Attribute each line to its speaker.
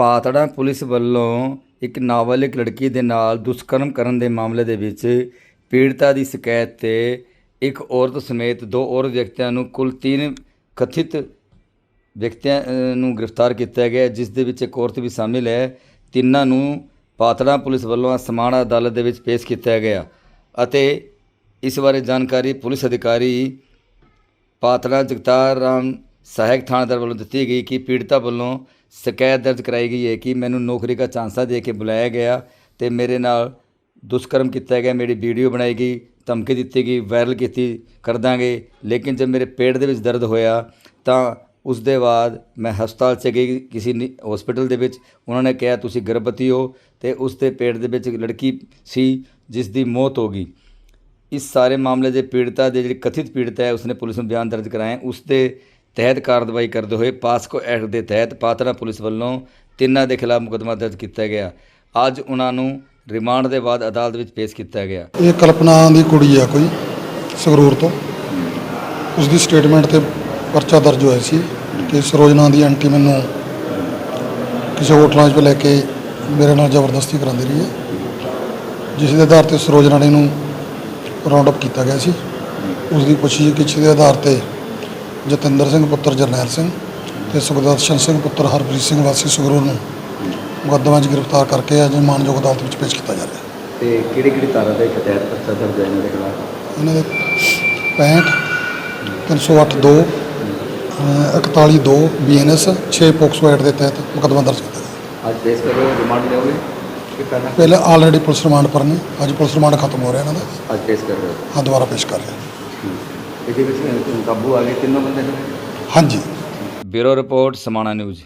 Speaker 1: Patran police ਵੱਲੋਂ ਇੱਕ ਨਾਬਾਲਿਗ ਲੜਕੀ ਦੇ ਨਾਲ ਦੁਸ਼ਕਰਮ ਕਰਨ ਦੇ ਮਾਮਲੇ ਦੇ ਵਿੱਚ ਪੀੜਤਾ ਦੀ ਸ਼ਿਕਾਇਤ ਤੇ ਇੱਕ ਔਰਤ ਸਮੇਤ ਦੋ ਔਰਤ ਵਿਅਕਤੀਆਂ ਨੂੰ ਕੁੱਲ ਤਿੰਨ ਕਥਿਤ ਵਿਅਕਤੀਆਂ ਨੂੰ ਗ੍ਰਿਫਤਾਰ ਕੀਤਾ ਗਿਆ। ਜਿਸ ਦੇ ਵਿੱਚ ਇੱਕ ਔਰਤ ਵੀ ਸ਼ਾਮਿਲ ਹੈ। ਤਿੰਨਾਂ ਨੂੰ ਪਾਤੜਾ ਪੁਲਿਸ ਵੱਲੋਂ ਸਮਾਨ ਅਦਾਲਤ ਦੇ ਵਿੱਚ ਪੇਸ਼ ਕੀਤਾ ਗਿਆ ਅਤੇ ਇਸ ਬਾਰੇ ਜਾਣਕਾਰੀ ਪੁਲਿਸ ਅਧਿਕਾਰੀ ਪਾਤੜਾ ਜਗਤਾਰ ਰਾਮ ਸਹਾਇਕ ਥਾਣੇਦਾਰ ਵੱਲੋਂ ਦਿੱਤੀ ਗਈ ਕਿ ਪੀੜਤਾ ਵੱਲੋਂ ਸ਼ਿਕਾਇਤ ਦਰਜ ਕਰਾਈ ਗਈ ਹੈ ਕਿ ਮੈਨੂੰ ਨੌਕਰੀ ਦਾ ਚਾਂਸਾ ਦੇ ਕੇ ਬੁਲਾਇਆ ਗਿਆ ਤੇ ਮੇਰੇ ਨਾਲ ਦੁਸ਼ਕਰਮ ਕੀਤਾ ਗਿਆ, ਮੇਰੀ ਵੀਡੀਓ ਬਣਾਈ ਗਈ, ਧਮਕੀ ਦਿੱਤੀ ਗਈ, ਵਾਇਰਲ ਕੀਤੀ ਕਰ ਦਾਂਗੇ। ਲੇਕਿਨ ਜਦ ਮੇਰੇ ਪੇਟ ਦੇ ਵਿੱਚ ਦਰਦ ਹੋਇਆ ਤਾਂ ਉਸ ਦੇ ਬਾਅਦ ਮੈਂ ਹਸਪਤਾਲ 'ਚ ਗਈ ਕਿਸੇ ਹਸਪੀਟਲ ਦੇ ਵਿੱਚ। ਉਹਨਾਂ ਨੇ ਕਿਹਾ, ਤੁਸੀਂ ਗਰਭਵਤੀ ਹੋ ਤੇ ਉਸ ਦੇ ਪੇਟ ਦੇ ਵਿੱਚ ਇੱਕ ਲੜਕੀ ਸੀ ਜਿਸ ਦੀ ਮੌਤ ਹੋ ਗਈ। ਇਸ ਸਾਰੇ ਮਾਮਲੇ ਦੇ ਪੀੜਤਾ ਦੇ ਜਿਹੜੀ ਕਥਿਤ ਪੀੜਤਾ ਹੈ, ਉਸਨੇ ਪੁਲਿਸ ਨੂੰ ਬਿਆਨ ਦਰਜ ਕਰਾਏ ਉਸ ਦੇ ਤਹਿਤ ਕਾਰਵਾਈ ਕਰਦੇ ਹੋਏ ਪਾਸਕੋ ਐਕਟ ਦੇ ਤਹਿਤ ਪਾਤੜਾ ਪੁਲਿਸ ਵੱਲੋਂ ਤਿੰਨਾਂ ਦੇ ਖਿਲਾਫ ਮੁਕੱਦਮਾ ਦਰਜ ਕੀਤਾ ਗਿਆ। ਅੱਜ ਉਹਨਾਂ ਨੂੰ ਰਿਮਾਂਡ ਦੇ ਬਾਅਦ ਅਦਾਲਤ ਵਿੱਚ ਪੇਸ਼ ਕੀਤਾ ਗਿਆ।
Speaker 2: ਇਹ ਕਲਪਨਾ ਦੀ ਕੁੜੀ ਆ ਕੋਈ ਸੰਗਰੂਰ ਤੋਂ। ਉਸ ਦੀ ਸਟੇਟਮੈਂਟ ਤੇ ਪਰਚਾ ਦਰਜ ਹੋਇਆ ਸੀ ਕਿ ਸਰੋਜਨਾ ਦੀ ਆਂਟੀ ਮੈਨੂੰ ਕਿਸੇ ਹੋਟਲਾਂ 'ਚ ਲੈ ਕੇ ਮੇਰੇ ਨਾਲ ਜ਼ਬਰਦਸਤੀ ਕਰਾਉਂਦੀ ਰਹੀ ਹੈ ਜਿਸ ਦੇ ਆਧਾਰ ਤੇ ਸਰੋਜਨਾ ਨੇ ਨੂੰ ਰਾਉਂਡ ਅਪ ਕੀਤਾ ਗਿਆ ਸੀ। ਉਸ ਦੀ ਪੁੱਛੀ ਗਿੱਛ ਦੇ ਆਧਾਰ ਤੇ ਜਤਿੰਦਰ ਸਿੰਘ ਪੁੱਤਰ ਜਰਨੈਲ ਸਿੰਘ ਤੇ ਸੁਖਦਰਸ਼ਨ ਸਿੰਘ ਪੁੱਤਰ ਹਰਪ੍ਰੀਤ ਸਿੰਘ ਵਾਸੀ ਸੰਗਰੂਰ ਨੂੰ ਮੁਕੱਦਮਾ 'ਚ ਗ੍ਰਿਫਤਾਰ ਕਰਕੇ ਅੱਜ ਮਾਨਯੋਗ ਅਦਾਲਤ ਵਿੱਚ ਪੇਸ਼ ਕੀਤਾ ਜਾ ਰਿਹਾ। ਹੈ
Speaker 1: ਤੇ ਕਿਹੜੀ ਕਿਹੜੀ ਧਾਰਾ ਦੇ ਤਹਿਤ ਪਰਚਾ ਦਰਜ ਹੈ ਇਹਨਾਂ ਦੇ ਖਿਲਾਫ?
Speaker 2: ਇਹਨਾਂ ਦੇ 65 308 2 41 2 ਬੀਐਨਐਸ 6 ਪੋਕਸੋ ਐਕਟ ਦੇ ਤਹਿਤ ਮੁਕੱਦਮਾ ਦਰਜ ਕੀਤਾ ਗਿਆ।
Speaker 1: ਅੱਜ ਪੇਸ਼ ਕਰ ਰਿਮਾਂਡ ਲਿਓਗੇ ਕਿ
Speaker 2: ਪਹਿਲਾਂ? ਆਲਰੇਡੀ ਪੁਲਿਸ ਰਿਮਾਂਡ ਪਰ ਨੇ ਅੱਜ ਪੁਲਿਸ ਰਿਮਾਂਡ ਖਤਮ ਹੋ ਰਿਹਾ ਇਹਨਾਂ ਦਾ।
Speaker 1: ਅੱਜ ਪੇਸ਼ ਕਰ ਰਹੇ
Speaker 2: ਹਾਂ? ਦੁਬਾਰਾ ਪੇਸ਼ ਕਰ ਰਹੇ
Speaker 1: ਇਹਦੇ ਵਿੱਚ ਕਾਬੂ ਆ ਗਏ। ਤਿੰਨੋਂ ਬੰਦੇ
Speaker 2: ਹਾਂਜੀ।
Speaker 1: Bureau report Samana news.